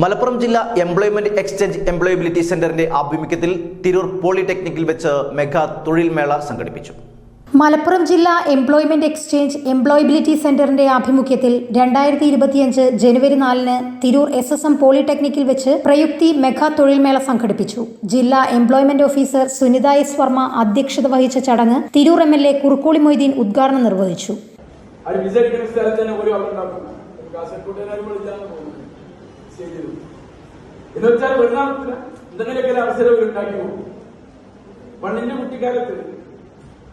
മലപ്പുറം ജില്ലാ employment exchange employability സെന്ററിന്റെ ആഭിമുഖ്യത്തിൽ തിരൂർ പോളിടെക്നിക്കിൽ വെച്ച് മെഗാ തൊഴിൽ മേള സംഘടിപ്പിച്ചു. മലപ്പുറം ജില്ലാ എംപ്ലോയ്മെന്റ് എക്സ്ചേഞ്ച് എംപ്ലോയബിലിറ്റി സെന്ററിന്റെ ആഭിമുഖ്യത്തിൽ രണ്ടായിരത്തി ഇരുപത്തിയഞ്ച് ജനുവരി നാലിന് തിരൂർ എസ് എസ് എം പോളിടെക്നിക്കിൽ വെച്ച് പ്രയുക്തി മെഗാ തൊഴിൽമേള സംഘടിപ്പിച്ചു. ജില്ലാ employment officer Sunitha S Varma അധ്യക്ഷത വഹിച്ച ചടങ്ങ് Tirur M L A Kurukkoli Moideen ഉദ്ഘാടനം നിർവഹിച്ചു. സ്റ്റേജിൽ എന്ന് വെച്ചാൽ വെറുതെ എന്തെങ്കിലുമൊക്കെ അവസരം ഉണ്ടാക്കി പോകും പണ്ടിന്റെ കുട്ടിക്കാലത്ത്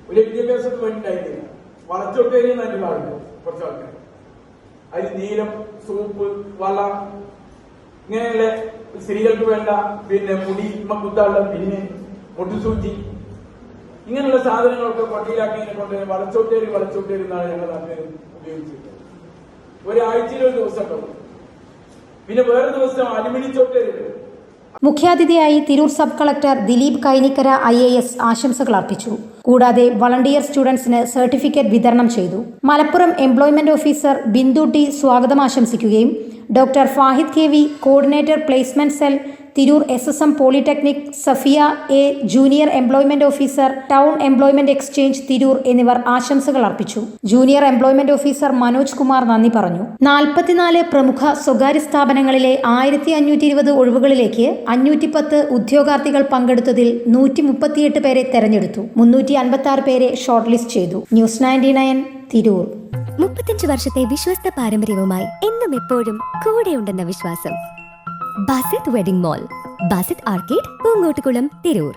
ഒരു വിദ്യാഭ്യാസത്തിന് വേണ്ടി ഉണ്ടായിരുന്നില്ല വളച്ചൊട്ടേരി നല്ല കുറച്ച് ആൾക്കാർ അതിൽ നീലം സൂപ്പ് വള ഇങ്ങനെയുള്ള സ്ത്രീകൾക്ക് വേണ്ട പിന്നെ മുടി കുത്താനുള്ള പിന്നെ മുട്ടുസൂചി ഇങ്ങനെയുള്ള സാധനങ്ങളൊക്കെ പട്ടിയിലാക്കി കൊണ്ട് വളച്ചോട്ടേരി വളച്ചോട്ടേരി എന്നാണ് ഞങ്ങൾ നാട്ടിൽ ഉപയോഗിച്ചിട്ടുള്ളത്. ഒരാഴ്ചയിൽ ഒരു ദിവസം ഉണ്ടാവും. പിന്നെ വേറെ ദിവസം ഉണ്ട്. മുഖ്യാതിഥിയായി Tirur sub collector Dileep Kainikkara I A S ആശംസകൾ അർപ്പിച്ചു കൂടാതെ വളണ്ടിയർ സ്റ്റുഡൻസിന് സർട്ടിഫിക്കറ്റ് വിതരണം ചെയ്തു Malappuram employment officer Bindu T സ്വാഗതം ആശംസിക്കുകയും doctor Fahid K V coordinator placement cell Tirur S S M polytechnic Safiya A junior employment officer town employment exchange Tirur എന്നിവർ ആശംസകൾ അർപ്പിച്ചു. Junior employment officer Manoj Kumar നന്ദി പറഞ്ഞു. നാൽപ്പത്തിനാല് പ്രമുഖ സ്വകാര്യ സ്ഥാപനങ്ങളിലെ ആയിരത്തി അഞ്ഞൂറ്റി ഇരുപത് ഒഴിവുകളിലേക്ക് അഞ്ഞൂറ്റി പത്ത് ഉദ്യോഗാർത്ഥികൾ പങ്കെടുത്തതിൽ നൂറ്റി മുപ്പത്തിയെട്ട് പേരെ തെരഞ്ഞെടുത്തു. മുന്നൂറ്റി അൻപത്തി ആറ് പേരെ ഷോർട്ട് ലിസ്റ്റ് ചെയ്തു. News ninety nine Tirur. മുപ്പത്തഞ്ച് വർഷത്തെ വിശ്വസ്ത പാരമ്പര്യവുമായി എന്നും എപ്പോഴും കൂടെയുണ്ടെന്ന വിശ്വാസം. Basith wedding mall Basith arcade Poonkottukulam Tirur